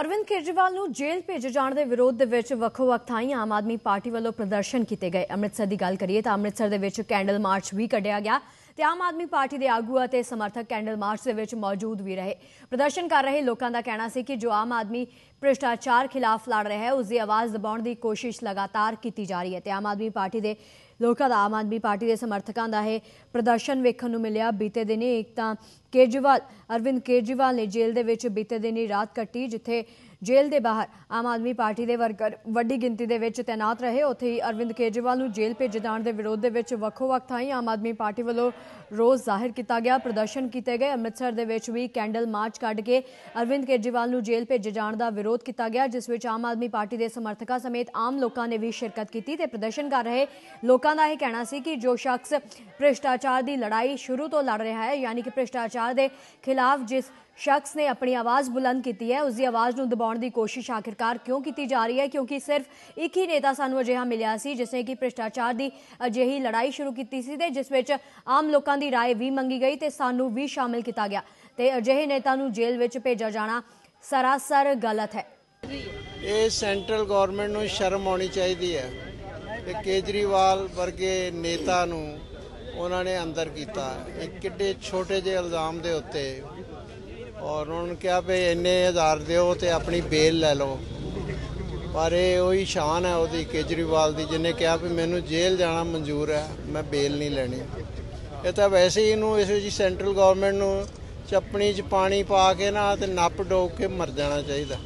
ਅਰਵਿੰਦ ਕੇਜਰੀਵਾਲ ਨੂੰ ਜੇਲ੍ਹ ਭੇਜੇ ਜਾਣ ਦੇ ਵਿਰੋਧ ਦੇ ਵਿੱਚ ਵੱਖੋ-ਵੱਖ ਥਾਈਂ ਆਮ ਆਦਮੀ ਪਾਰਟੀ ਵੱਲੋਂ ਪ੍ਰਦਰਸ਼ਨ ਕੀਤੇ ਗਏ। ਅੰਮ੍ਰਿਤਸਰ ਦੀ ਗੱਲ ਕਰੀਏ ਤਾਂ ਅੰਮ੍ਰਿਤਸਰ ਦੇ ਵਿੱਚ ਕੈਂਡਲ ਮਾਰਚ ਵੀ ਕੱਢਿਆ ਗਿਆ। ਤੇ ਆਮ ਆਦਮੀ ਪਾਰਟੀ ਦੇ ਆਗੂ ਅਤੇ ਸਮਰਥਕ ਕੈਂਡਲ ਮਾਰਚ ਦੇ ਵਿੱਚ ਮੌਜੂਦ ਵੀ ਰਹੇ। ਪ੍ਰਦਰਸ਼ਨ ਕਰ ਰਹੇ ਲੋਕਾਂ ਦਾ ਕਹਿਣਾ ਸੀ ਕਿ ਜੋ ਆਮ ਆਦਮੀ ਭ੍ਰਿਸ਼ਟਾਚਾਰ ਖਿਲਾਫ ਲੜ ਰਿਹਾ ਹੈ, ਉਸ ਦੀ ਆਵਾਜ਼ ਦਬਾਉਣ ਦੀ ਕੋਸ਼ਿਸ਼ ਲਗਾਤਾਰ ਕੀਤੀ ਜਾ ਰਹੀ ਹੈ ਤੇ ਆਮ ਆਦਮੀ ਪਾਰਟੀ ਦੇ ਲੋਕਾਂ ਦਾ, ਆਮ ਆਦਮੀ ਪਾਰਟੀ ਦੇ ਸਮਰਥਕਾਂ ਦਾ ਇਹ ਪ੍ਰਦਰਸ਼ਨ ਵੇਖਣ ਨੂੰ ਮਿਲਿਆ। ਬੀਤੇ ਦਿਨੀ ਇੱਕ ਤਾਂ ਕੇਜਰੀਵਾਲ, ਅਰਵਿੰਦ ਕੇਜਰੀਵਾਲ ਨੇ ਜੇਲ੍ਹ ਦੇ ਵਿੱਚ ਬੀਤੇ ਦਿਨੀ ਰਾਤ ਕੱਟੀ, ਜਿੱਥੇ ਜੇਲ੍ਹ ਦੇ ਬਾਹਰ। ਆਮ ਆਦਮੀ ਪਾਰਟੀ ਦੇ ਵਰਕਰ ਵੱਡੀ ਗਿਣਤੀ ਦੇ ਵਿੱਚ ਤੈਨਾਤ ਰਹੇ। ਉੱਥੇ ਹੀ ਅਰਵਿੰਦ ਕੇਜਰੀਵਾਲ ਨੂੰ ਜੇਲ੍ਹ ਭੇਜੇ ਜਾਣ ਦੇ ਵਿਰੋਧ ਦੇ ਵਿੱਚ ਵੱਖੋ-ਵੱਖ ਥਾਈਂ ਆਮ ਆਦਮੀ ਪਾਰਟੀ ਵੱਲੋਂ ਰੋਸ ਜ਼ਾਹਿਰ ਕੀਤਾ ਗਿਆ। ਪ੍ਰਦਰਸ਼ਨ ਕੀਤੇ ਗਏ। ਅੰਮ੍ਰਿਤਸਰ ਦੇ ਵਿੱਚ ਵੀ ਕੈਂਡਲ ਮਾਰਚ ਕੱਢ ਕੇ ਅਰਵਿੰਦ ਕੇਜਰੀਵਾਲ ਨੂੰ ਜੇਲ੍ਹ ਭੇਜੇ ਜਾਣ ਦਾ ਵਿਰੋਧ ਕੀਤਾ ਗਿਆ, ਜਿਸ ਵਿੱਚ ਆਮ ਆਦਮੀ ਪਾਰਟੀ ਦੇ ਸਮਰਥਕਾਂ ਸਮੇਤ ਆਮ ਲੋਕਾਂ ਨੇ ਵੀ ਸ਼ਿਰਕਤ ਕੀਤੀ ਤੇ ਪ੍ਰਦਰਸ਼ਨ ਕਰ ਰਹੇ ਲੋਕਾਂ ਦਾ ਇਹ ਕਹਿਣਾ ਸੀ ਕਿ ਜੋ ਸ਼ਖਸ ਭ੍ਰਿਸ਼ਟਾਚਾਰ ਦੀ ਲੜਾਈ ਸ਼ੁਰੂ ਤੋਂ ਲੜ ਰਿਹਾ ਹੈ, ਯਾਨੀ ਕਿ ਭ੍ਰਿਸ਼ਟਾਚਾਰ ਦੇ ਖਿਲਾਫ ਜਿਸ ਸ਼ਖਸ ਨੇ ਆਪਣੀ ਆਵਾਜ਼ ਬੁਲੰਦ ਕੀਤੀ ਹੈ, ਉਸ ਦੀ ਆਵਾਜ਼ ਨੂੰ ਦਬਾਉਣ ਦੀ ਕੋਸ਼ਿਸ਼ ਆਖਿਰਕਾਰ ਕਿਉਂ ਕੀਤੀ ਜਾ ਰਹੀ ਹੈ ਕਿਉਂਕਿ ਸਿਰਫ ਇੱਕ ਹੀ ਨੇਤਾ ਸਾਨੂੰ ਅਜਿਹਾ ਮਿਲਿਆ ਸੀ ਜਿਸ ਨੇ ਕਿ ਭ੍ਰਿਸ਼ਟਾਚਾਰ ਦੀ ਅਜਿਹੀ ਲੜਾਈ ਸ਼ੁਰੂ ਕੀਤੀ ਸੀ ਤੇ ਜਿਸ ਵਿੱਚ ਆਮ ਲੋਕਾਂ ਦੀ رائے ਵੀ ਮੰਗੀ ਗਈ ਤੇ ਸਾਨੂੰ ਵੀ ਸ਼ਾਮਿਲ ਕੀਤਾ ਗਿਆ ਤੇ ਅਜਿਹੇ ਨੇਤਾ ਨੂੰ ਜੇਲ੍ਹ ਵਿੱਚ ਭੇਜਿਆ ਜਾਣਾ ਸਰਾਸਰ ਗਲਤ ਹੈ ਇਹ ਸੈਂਟਰਲ ਗਵਰਨਮੈਂਟ ਨੂੰ ਸ਼ਰਮ ਆਉਣੀ ਚਾਹੀਦੀ ਹੈ ਕਿ ਕੇਜਰੀਵਾਲ ਵਰਗੇ ਨੇਤਾ ਨੂੰ ਉਹਨਾਂ ਨੇ ਅੰਦਰ ਕੀਤਾ ਇੱਕ ਕਿੱਡੇ ਛੋਟੇ ਜਿਹੇ ਇਲਜ਼ਾਮ ਦੇ ਉੱਤੇ ਔਰ ਉਹਨਾਂ ਨੂੰ ਕਿਹਾ ਵੀ ਇੰਨੇ ਹਜ਼ਾਰ ਦਿਓ ਤੇ ਆਪਣੀ ਬੇਲ ਲੈ ਲਓ। ਪਰ ਇਹ ਉਹੀ ਸ਼ਾਨ ਹੈ ਉਹਦੀ ਕੇਜਰੀਵਾਲ ਦੀ, ਜਿਹਨੇ ਕਿਹਾ ਵੀ ਮੈਨੂੰ ਜੇਲ੍ਹ ਜਾਣਾ ਮਨਜ਼ੂਰ ਹੈ, ਮੈਂ ਬੇਲ ਨਹੀਂ ਲੈਣੀ। ਇਹ ਤਾਂ ਵੈਸੇ ਹੀ ਇਹਨੂੰ ਇਸ ਵਿੱਚ ਸੈਂਟਰਲ ਗਵਰਨਮੈਂਟ ਨੂੰ ਚਪਣੀ 'ਚ ਪਾਣੀ ਪਾ ਕੇ ਨਾ ਤੇ ਨੱਪ ਡੋਕ ਕੇ ਮਰ ਜਾਣਾ ਚਾਹੀਦਾ।